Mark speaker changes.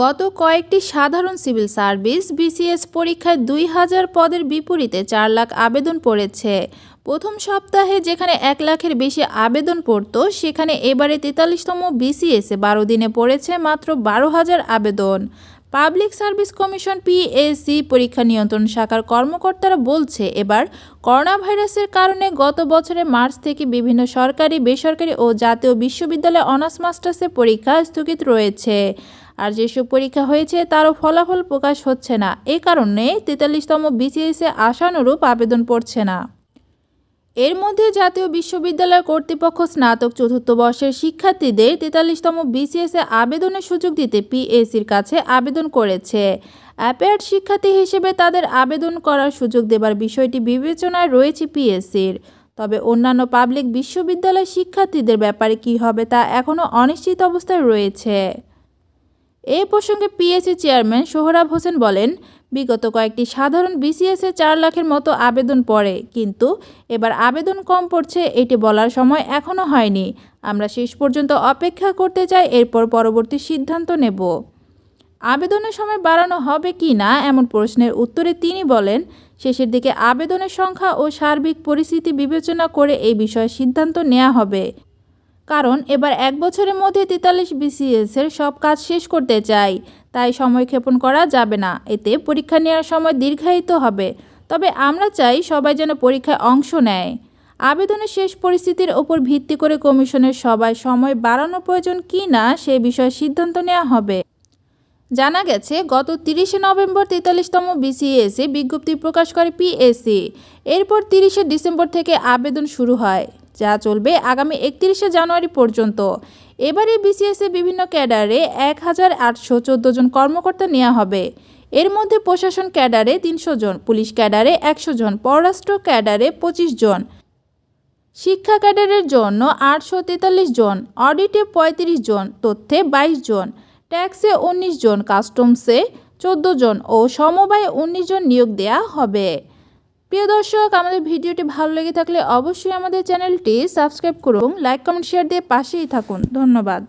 Speaker 1: গত কয়েকটি সাধারণ সিভিল সার্ভিস বিসিএস পরীক্ষায় দুই হাজার পদের বিপরীতে চার লাখ আবেদন পড়েছে। প্রথম সপ্তাহে যেখানে এক লাখের বেশি আবেদন পড়তো, সেখানে এবারে তেতাল্লিশতম বিসিএসে বারো দিনে পড়েছে মাত্র বারো হাজার আবেদন। পাবলিক সার্ভিস কমিশন পিএসসি পরীক্ষা নিয়ন্ত্রণ শাখার কর্মকর্তারা বলছে, এবার করোনা ভাইরাসের কারণে গত বছরের মার্চ থেকে বিভিন্ন সরকারি, বেসরকারি ও জাতীয় বিশ্ববিদ্যালয়ে অনার্স মাস্টার্সের পরীক্ষা স্থগিত রয়েছে। আর যেসব পরীক্ষা হয়েছে, তারও ফলাফল প্রকাশ হচ্ছে না। এ কারণে তেতাল্লিশতম বিসিএসে আশানুরূপ আবেদন পড়ছে না। এর মধ্যে জাতীয় বিশ্ববিদ্যালয় কর্তৃপক্ষ স্নাতক চতুর্থ বর্ষের শিক্ষার্থীদের তেতাল্লিশতম বিসিএসে আবেদনের সুযোগ দিতে পিএসসির কাছে আবেদন করেছে। অ্যাপেয়ার্ড শিক্ষার্থী হিসেবে তাদের আবেদন করার সুযোগ দেবার বিষয়টি বিবেচনায় রয়েছে পিএসসির তবে অন্যান্য পাবলিক বিশ্ববিদ্যালয় শিক্ষার্থীদের ব্যাপারে কী হবে তা এখনও অনিশ্চিত অবস্থায় রয়েছে। এ প্রসঙ্গে পিএসসি চেয়ারম্যান সোহরাব হোসেন বলেন, বিগত কয়েকটি সাধারণ বিসিএসে চার লাখের মতো আবেদন পড়ে, কিন্তু এবার আবেদন কম পড়ছে এটি বলার সময় এখনও হয়নি। আমরা শেষ পর্যন্ত অপেক্ষা করতে চাই, এরপর পরবর্তী সিদ্ধান্ত নেব। আবেদনের সময় বাড়ানো হবে কি না এমন প্রশ্নের উত্তরে তিনি বলেন, শেষের দিকে আবেদনের সংখ্যা ও সার্বিক পরিস্থিতি বিবেচনা করে এই বিষয়ে সিদ্ধান্ত নেওয়া হবে। কারণ এবার এক বছরের মধ্যে তেতাল্লিশ বিসিএসের সব কাজ শেষ করতে চাই। তাই সময় ক্ষেপণ করা যাবে না। এতে পরীক্ষা নেওয়ার সময় দীর্ঘায়িত হবে। তবে আমরা চাই সবাই যেন পরীক্ষায় অংশ নেয়। আবেদনের শেষ পরিস্থিতির ওপর ভিত্তি করে কমিশনের সবাই সময় বাড়ানো প্রয়োজন কি না সে বিষয়ে সিদ্ধান্ত নেওয়া হবে। জানা গেছে, গত তিরিশে নভেম্বর তেতাল্লিশতম বিসিএসে বিজ্ঞপ্তি প্রকাশ করে পিএসসি। এরপর তিরিশে ডিসেম্বর থেকে আবেদন শুরু হয়। যা চলবে আগামী একত্রিশে জানুয়ারি পর্যন্ত। এবারে বিসিএসে বিভিন্ন ক্যাডারে এক হাজার আটশো চোদ্দ জন কর্মকর্তা নেওয়া হবে। এর মধ্যে প্রশাসন ক্যাডারে তিনশো জন, পুলিশ ক্যাডারে একশো জন, পররাষ্ট্র ক্যাডারে পঁচিশ জন, শিক্ষা ক্যাডারের জন্য আটশো তেতাল্লিশ জন, অডিটে পঁয়ত্রিশ জন, তথ্যে বাইশ জন, ট্যাক্সে উনিশ জন, কাস্টমসে চোদ্দ জন ও সমবায়ে উনিশ জন নিয়োগ দেয়া হবে। প্রিয় দর্শক, আমাদের ভিডিওটি ভালো লেগে থাকলে অবশ্যই আমাদের চ্যানেলটি সাবস্ক্রাইব করুন, লাইক, কমেন্ট, শেয়ার দিয়ে পাশেই থাকুন। ধন্যবাদ।